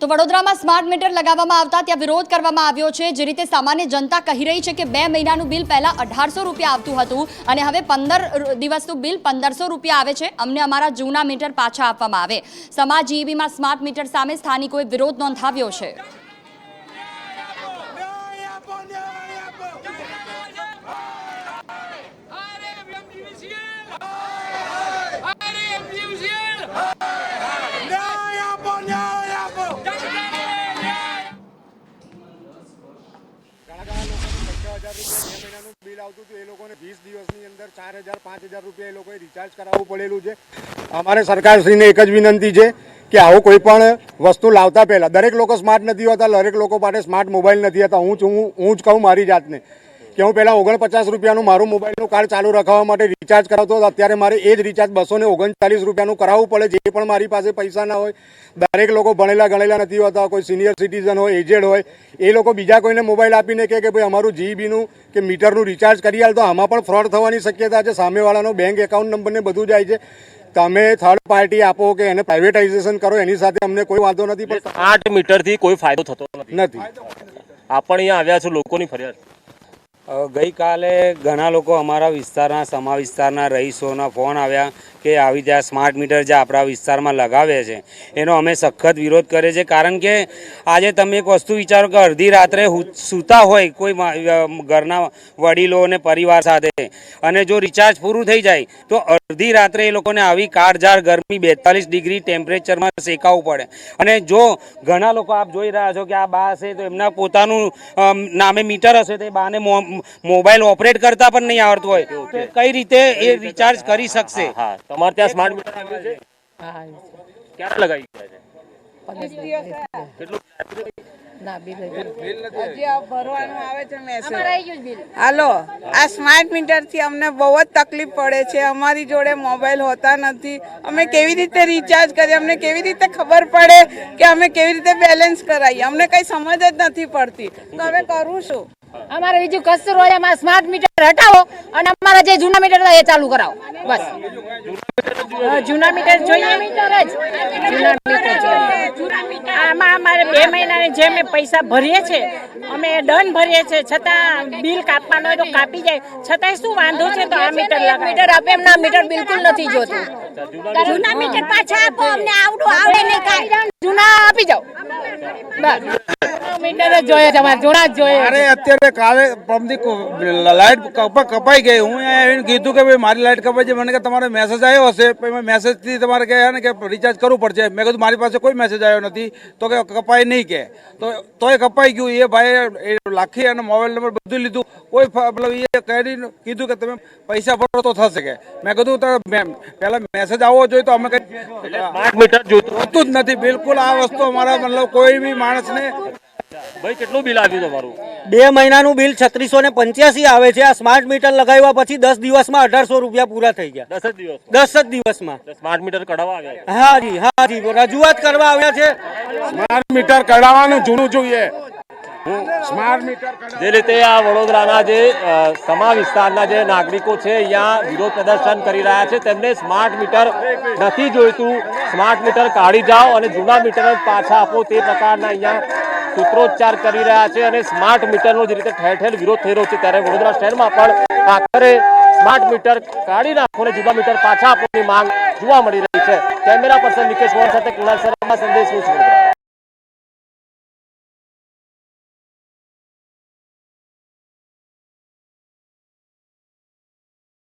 તો વડોદરામાં smart meter લગાવવામાં આવતા ત્યાં વિરોધ કરવામાં આવ્યો છે. જે રીતે સામાન્ય જનતા કહી રહી છે કે બે મહિનાનું બિલ પહેલા અઢારસો રૂપિયા આવતું હતું અને હવે પંદર દિવસનું બિલ પંદરસો રૂપિયા આવે છે. અમને અમારા જૂના મીટર પાછા આપવામાં આવે. સમાજ જીઈબીમાં સ્માર્ટ મીટર સામે સ્થાનિકોએ વિરોધ નોંધાવ્યો છે. બિલ આવતું હતું એ લોકોને વીસ દિવસની અંદર ચાર હજાર, પાંચ હજાર રૂપિયા એ લોકોએ રિચાર્જ કરાવવું પડેલું છે. અમારે સરકારશ્રીને એક જ વિનંતી છે કે આવું કોઈ પણ વસ્તુ લાવતા પહેલા, દરેક લોકો સ્માર્ટ નથી હોતા, દરેક લોકો માટે સ્માર્ટ મોબાઈલ નથી હતા, હું જ હું જ કહું મારી જાતને. કે હું પહેલાં ઓગણપચાસ રૂપિયાનું મારું મોબાઈલનું કાર્ડ ચાલુ રખાવવા માટે રિચાર્જ કરાવતો હતો. અત્યારે મારે એ જ રિચાર્જ બસો ને ઓગણચાલીસ રૂપિયાનું કરાવવું પડે. જે પણ મારી પાસે પૈસા ના હોય દરેક લોકો ભણેલા ગણેલા નથી હોતા કોઈ સિનિયર સિટીઝન હોય એજેડ હોય એ લોકો બીજા કોઈને મોબાઈલ આપીને કહે કે ભાઈ અમારું જીબીનું કે મીટરનું રિચાર્જ કરી આલ તો આમાં પણ ફ્રોડ થવાની શક્યતા છે. સામેવાળાનો બેંક એકાઉન્ટ નંબરને બધું જાય છે. તમે થર્ડ પાર્ટી આપો કે એને પ્રાઇવેટાઇઝેશન કરો એની સાથે અમને કોઈ વાંધો નથી. પણ આઠ મીટરથી કોઈ ફાયદો થતો નથી. આપણે અહીંયા આવ્યા છો લોકોની ફરિયાદ. ગઈકાલે ઘણા લોકો અમારા વિસ્તારના, સમા વિસ્તારના રહીશોના ફોન આવ્યા કે આવી ત્યાં સ્માર્ટ મીટર જે આપણા વિસ્તારમાં લગાવે છે, એનો અમે સખત વિરોધ કરે છે કારણ કે આજે તમે એક વસ્તુ વિચારો કે અડધી રાત્રે સૂતા હોય કોઈ ઘરના વડીલો અને પરિવાર સાથે અને જો રિચાર્જ પૂરું થઈ જાય, તો અડધી રાત્રે એ લોકોને આવી કાળઝાળ ગરમી બેતાલીસ ડિગ્રી ટેમ્પરેચરમાં શેકાવવું પડે. અને જો ઘણા લોકો આપ જોઈ રહ્યા છો કે આ બા હશે તો એમના પોતાનું નામે મીટર હશે તો એ બાને મોબાઈલ ઓપરેટ કરતા પણ નહીં આવડતું હોય. તો કઈ રીતે એ રિચાર્જ કરી શકશે? હા તમારે ત્યાં સ્માર્ટ મીટર આવ્યું છે? ક્યારે લગાવી ગયા છે? કેટલું હજી આ ભરવાનું આવે છે મેસેજ હાલો આ સ્માર્ટ મીટરથી અમને બહુ જ તકલીફ પડે છે. અમારી જોડે મોબાઈલ હોતા નથી. અમે કેવી રીતે રિચાર્જ કરીએ? અમને કેવી રીતે ખબર પડે કે અમે કેવી રીતે બેલેન્સ કરાવીએ અમને કઈ સમજ જ નથી પડતી. તો હવે કરું શું? અમારે બીજું કશું હોય એમાં સ્માર્ટ મીટર હટાવો અને અમારા જે જૂના મીટર હતા એ ચાલુ કરાવો. બસ. જૂના મીટર જોઈએ. મીટર જ જૂના મીટર જોઈએ. આમાં અમારે બે મહિનાની જે અમે પૈસા ભરીએ છે અમે દંડ ભરીએ છે છતાં બિલ કાપવાનું હોય તો કાપી જાય. છતાંય શું વાંધો છે તો આ મીટર મીટર આપે એમના મીટર બિલકુલ નથી જોતું. જૂના મીટર પાછા આપો અમને આવડું આવડે નહીં કાંઈ. જૂના આપી જાઓ. બસ. મીટર જ જોઈએ છે અમારે જૂના જ જોઈએ અરે અત્યારે કાલે પમથી લાઈટ કપ- કપાઈ ગઈ. હું અહીંયા કીધું કે ભાઈ મારી લાઇટ કપાઈ છે. મને કે તમારો મેસેજ આવ્યો હશે. પછી મેસેજથી તમારે કહે ને કે રિચાર્જ કરવું પડશે. મેં કીધું મારી પાસે કોઈ મેસેજ આવ્યો નથી. તો કે કપાય નહીં કે. તો તોય કપાઈ ગયું. એ ભાઈ એ લાખી અને મોબાઈલ નંબર બધું લીધું. કોઈ મતલબ એ કરીને કીધું કે તમે પૈસા ભરો તો થશે કે. મેં કીધું તમે મેં પહેલા મેસેજ આવવો જોઈએ તો અમે કઈ મીટર જોતું હોતું જ નથી. બિલકુલ આ વસ્તુ અમારા મતલબ કોઈ બી માણસને ભાઈ કેટલું બિલ આવ્યું તમારું? બે મહિનાનું બિલ છત્રીસો ને પંચ્યાસી આવે છે. આ સ્માર્ટ મીટર લગાવ્યા પછી દસ દિવસમાં અઢારસો રૂપિયા પૂરા થઈ ગયા. દસ જ દિવસ. દસ જ દિવસમાં. સ્માર્ટ મીટર કઢાવવા આવ્યા હાજી હાજી રજૂઆત કરવા આવ્યા છે. સ્માર્ટ મીટર કઢાવવાનું જૂનું જોઈએ સ્માર્ટ મીટર જે રીતે આ વડોદરાના જે સમા વિસ્તારના જે નાગરિકો છે અહીંયા વિરોધ પ્રદર્શન કરી રહ્યા છે તેમને સ્માર્ટ મીટર નથી જોઈતું. સ્માર્ટ મીટર કાઢી જાઓ અને જૂના મીટર જ પાછા આપો તે પ્રકારના અહીંયા સૂત્રોચ્ચાર કરી રહ્યા છે અને સ્માર્ટ મીટરનો જે રીતે ઠેર ઠેર વિરોધ થઈ રહ્યો છે ત્યારે વડોદરા શહેરમાં પણ આખરે સ્માર્ટ મીટર કાઢી નાખો અને જૂના મીટર પાછા આપવાની માંગ જોવા મળી રહી છે. કેમેરા પર્સન નિકેશ વોર સાથે કુણાલ શર્મા, સંદેશ વડોદરા.